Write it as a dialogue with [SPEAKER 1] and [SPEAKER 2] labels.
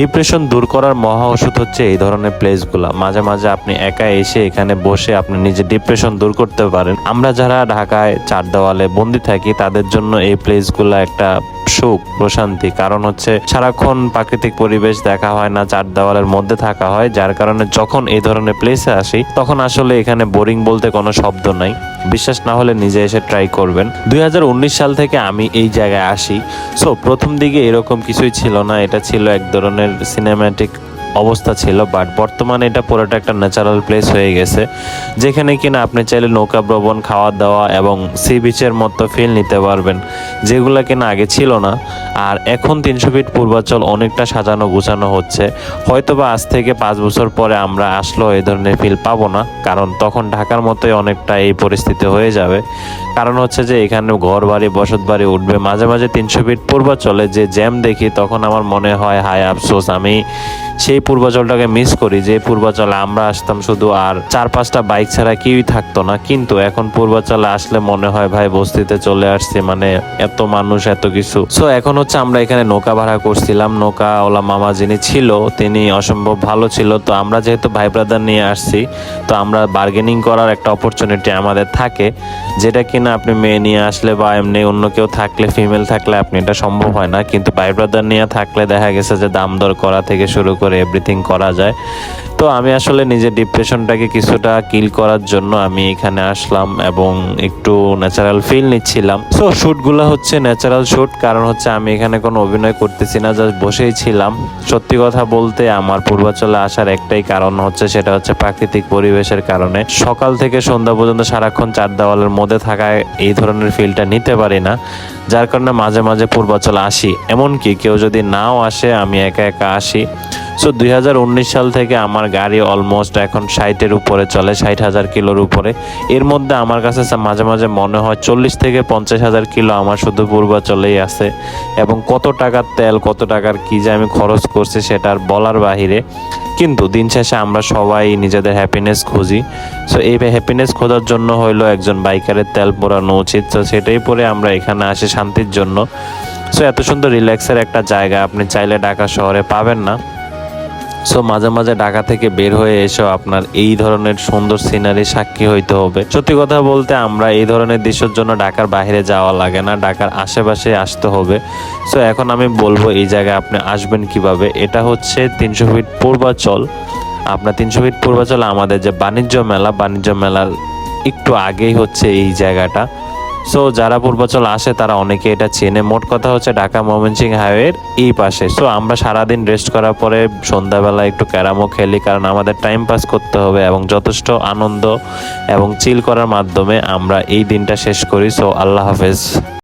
[SPEAKER 1] Depression দূর করার মহা ওষুধ হচ্ছে এই ধরনের প্লেসগুলো মাঝে মাঝে আপনি একা এসে এখানে বসে আপনি নিজে ডিপ্রেশন দূর করতে পারেন। আমরা যারা ঢাকায় চার দেওয়ালে বন্দি থাকি, তাদের জন্য এই প্লেসগুলো একটা সুখ, প্রশান্তি। কারণ হচ্ছে সারাক্ষণ প্রাকৃতিক পরিবেশ দেখা হয় না চার দেওয়ালের মধ্যে থাকা হয়। যার কারণে যখন এই ধরনের প্লেসে আসি, তখন আসলে এখানে বোরিং বলতে কোনো শব্দ নাই। বিশ্বাস না হলে নিজে এসে ট্রাই করবেন। দু হাজার উনিশ সাল থেকে আমি এই জায়গায় আসি। সো প্রথম দিকে এরকম কিছুই ছিল না। এটা ছিল এক ধরনের সিনেম্যাটিক অবস্থা ছিল বাট বর্তমানে এটা পুরোটা একটা ন্যাচারাল প্লেস হয়ে গেছে। যেখানে কিনা আপনি চাইলে নৌকা, ভ্রমণ খাওয়া দাওয়া এবং সি বিচের মতো ফিল নিতে পারবেন। যেগুলো কিনা আগে ছিল না, আর এখন তিনশো ফিট পূর্বাচল অনেকটা সাজানো গুছানো হচ্ছে। হয়তো বা আজ থেকে পাঁচ বছর পরে আমরা আসলেও এই ধরনের ফিল পাবো না, কারণ তখন ঢাকার মতোই অনেকটা এই পরিস্থিতি হয়ে যাবে। কারণ হচ্ছে যে এখানে ঘর বাড়ি বসত বাড়ি উঠবে, মাঝে মাঝে তিনশো ফিট পূর্বাচলে যে জ্যাম দেখি, তখন আমার মনে হয়, হায় আফসোস, আমি সেই পূর্বাচলটাকে মিস করি। যে পূর্বাচলে আমরা আসতাম শুধু আর চার পাঁচটা বাইক ছাড়া কেউই থাকতো না। কিন্তু এখন পূর্বাচলে আসলে মনে হয়, ভাই, বস্তিতে চলে আসছে। মানে এত মানুষ, এত কিছু। সো এখন হচ্ছে আমরা এখানে নৌকা ভাড়া করছিলাম। নৌকা ওলা মামা যিনি ছিল, তিনি অসম্ভব ভালো ছিল। তো আমরা যেহেতু ভাই ব্রাদার নিয়ে আসছি, তো আমরা বার্গেনিং করার একটা অপরচুনিটি আমাদের থাকে, যেটা কিনা আপনি মেয়ে নিয়ে আসলে বা এমনি অন্য কেউ থাকলে ফিমেল থাকলে আপনি এটা সম্ভব হয় না। কিন্তু ভাই ব্রাদার নিয়ে থাকলে দেখা গেছে যে দাম দর করা থেকে শুরু করে এভরিথিং করা যায়। তো আমি আসলে নিজের ডিপ্রেশনটাকে কিছুটা কিল করার জন্য আমি এখানে আসলাম এবং একটু ন্যাচারাল ফিল নিচ্ছিলাম। সো শ্যুটগুলো হচ্ছে ন্যাচারাল শ্যুট কারণ হচ্ছে আমি এখানে কোনো অভিনয় করতেছি না জাস্ট বসেই ছিলাম। সত্যি কথা বলতে আমার পূর্বাচলে আসার একটাই কারণ হচ্ছে, সেটা হচ্ছে প্রাকৃতিক পরিবেশের কারণে। সকাল থেকে সন্ধ্যা পর্যন্ত সারাক্ষণ চার দেওয়ালের মধ্যে থাকায় এই ধরনের ফিলটা নিতে পারি না, যার কারণে মাঝে মাঝে পূর্বাচল আসি। এমনকি কেউ যদি নাও আসে, আমি একা একা আসি। সো দুই হাজার উনিশ সাল থেকে আমার গাড়ি অলমোস্ট এখন ষাটের উপরে চলে, ষাট হাজার কিলোর উপরে। এর মধ্যে আমার কাছে মাঝে মাঝে মনে হয় চল্লিশ থেকে পঞ্চাশ হাজার কিলো আমার শুধু পূর্বাচলেই আছে। এবং কত টাকার তেল, কত টাকার কী যে আমি খরচ করছি সেটা আর বলার বাহিরে। কিন্তু দিন শেষে আমরা সবাই নিজেদের হ্যাপিনেস খুঁজি। সো এই হ্যাপিনেস খোঁজার জন্য হইল একজন বাইকারের তেল পোড়ানো উচিত। তো সেটাই পরে আমরা এখানে আসি শান্তির জন্য। সো এত সুন্দর রিল্যাক্সের একটা জায়গা আপনি চাইলে ঢাকা শহরে পাবেন না। সো মাঝে মাঝে ঢাকা থেকে বের হয়ে এসেও আপনার এই ধরনের সুন্দর সিনারি সাক্ষী হইতে হবে। সত্যি কথা বলতে আমরা এই ধরনের দৃশ্যের জন্য ঢাকার বাইরে যাওয়া লাগে না, ঢাকার আশেপাশে আসতে হবে। সো এখন আমি বলব এই জায়গায় আপনি আসবেন কীভাবে? এটা হচ্ছে তিনশো ফিট পূর্বাচল। আপনার তিনশো ফিট পূর্বাচল আমাদের যে বাণিজ্য মেলা, বাণিজ্য মেলার একটু আগেই হচ্ছে এই জায়গাটা। সো যারা পূর্বাচল আসে, তারা অনেকে এটা চেনে। মোট কথা হচ্ছে ঢাকা ময়মনসিং হাইওয়ের এই পাশে। সো আমরা সারাদিন রেস্ট করার পরে সন্ধ্যাবেলা একটু ক্যারামও খেলি, কারণ আমাদের টাইম পাস করতে হবে এবং যথেষ্ট আনন্দ এবং চিল করার মাধ্যমে আমরা এই দিনটা শেষ করি। সো আল্লাহ হাফেজ।